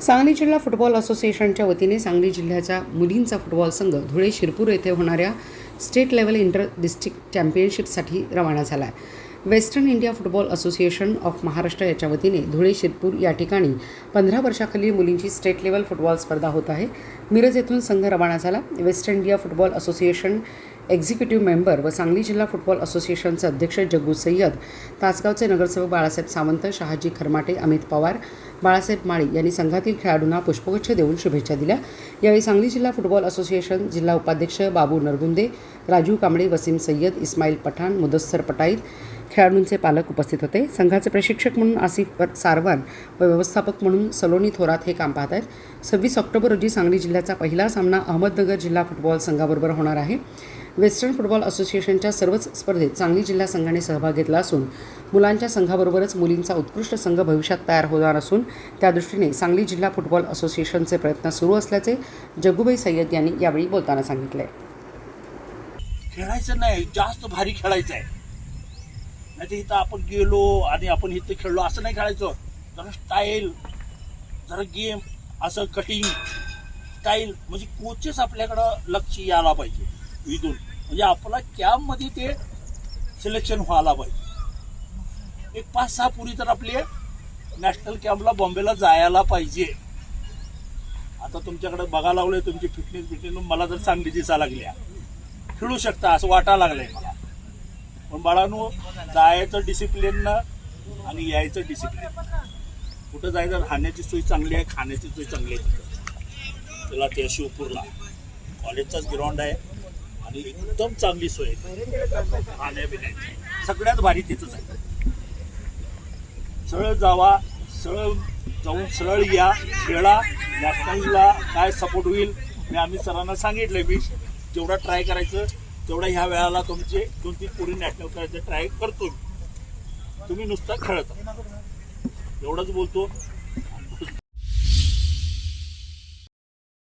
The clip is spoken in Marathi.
सांगली जिल्हा फुटबॉल असोसिएशनच्या वतीने सांगली जिल्ह्याचा मुलींचा फुटबॉल संघ धुळे शिरपूर येथे होणाऱ्या स्टेट लेवल इंटर डिस्ट्रिक्ट चॅम्पियनशिपसाठी रवाना झाला आहे. Western India football association of Maharashtra याच्या वतीने धुळे शिरपूर या ठिकाणी पंधरा वर्षाखालील मुलींची स्टेट लेवल फुटबॉल स्पर्धा होत आहे. मिरज येथून संघ रवाना झाला. West India football association executive member व सांगली जिल्हा फुटबॉल असोसिएशनचे अध्यक्ष जग्गू सय्यद तासगावचे नगरसेवक बाळासाहेब सावंत शहाजी खरमाटे अमित पवार बाळासाहेब माळी यांनी संघातील खेळाडूंना पुष्पगुच्छ देऊन शुभेच्छा दिल्या. यावेळी सांगली जिल्हा फुटबॉल असोसिएशन जिल्हा उपाध्यक्ष बाबू नरगुंदे राजू कांबळे वसीम सय्यद इस्माईल पठाण मुदस्सर पटाईत खेळाडूंचे पालक उपस्थित होते. संघाचे प्रशिक्षक म्हणून आसिफ सारवान व व्यवस्थापक म्हणून सलोनी थोरात हे काम पाहत आहेत. सव्वीस ऑक्टोबर रोजी सांगली जिल्ह्याचा पहिला सामना अहमदनगर जिल्हा फुटबॉल संघाबरोबर होणार आहे. वेस्टर्न फुटबॉल असोसिएशनच्या सर्वच स्पर्धेत सांगली जिल्हा संघाने सहभाग घेतला असून मुलांच्या संघाबरोबरच मुलींचा उत्कृष्ट संघ भविष्यात तयार होणार असून त्या दृष्टीने सांगली जिल्हा फुटबॉल असोसिएशनचे प्रयत्न सुरू असल्याचे जग्गूबाई सय्यद यांनी यावेळी बोलताना सांगितले. खेळायचं नाही जास्त भारी खेळायचं आहे नाही तर इथं आपण गेलो आणि आपण इथं खेळलो असं नाही खेळायचं. जरा स्टाईल जरा गेम असं कटिंग स्टाईल म्हणजे कोचेस आपल्याकडं लक्ष यायला पाहिजे इथून. म्हणजे आपला कॅम्पमध्ये ते सिलेक्शन व्हायला पाहिजे. एक पाच सहा पुरी तर आपले नॅशनल कॅम्पला बॉम्बेला जायला पाहिजे. आता तुमच्याकडे बघायला लागलोय तुमची फिटनेस बिटनेस मला जर चांगली दिसा लागल्या. खेळू शकता असं वाटायला लागलंय मला. बाळांनो जायचं डिसिप्लिननं आणि यायचं डिसिप्लिन कुठं जायचं? राहण्याची सोय चांगली आहे खाण्याची सोय चांगली आहे तिथं. त्याला त्या शिवपूरला कॉलेजचाच ग्राउंड आहे आणि एकदम चांगली सोय आहे. सगळ्यात भारी तिथंच आहे. सरळ जावा सरळ जाऊन सरळ या खेळा नॅशनलला काय सपोर्ट होईल? मी आम्ही सरांना सांगितलं मी. जेवढा ट्राय करायचं तेवढा ह्या वेळाला तुमचे दोन तीन पुरी नॅशनल करायचं ट्राय करतो मी तुम्ही नुसतं खेळत. एवढंच बोलतो.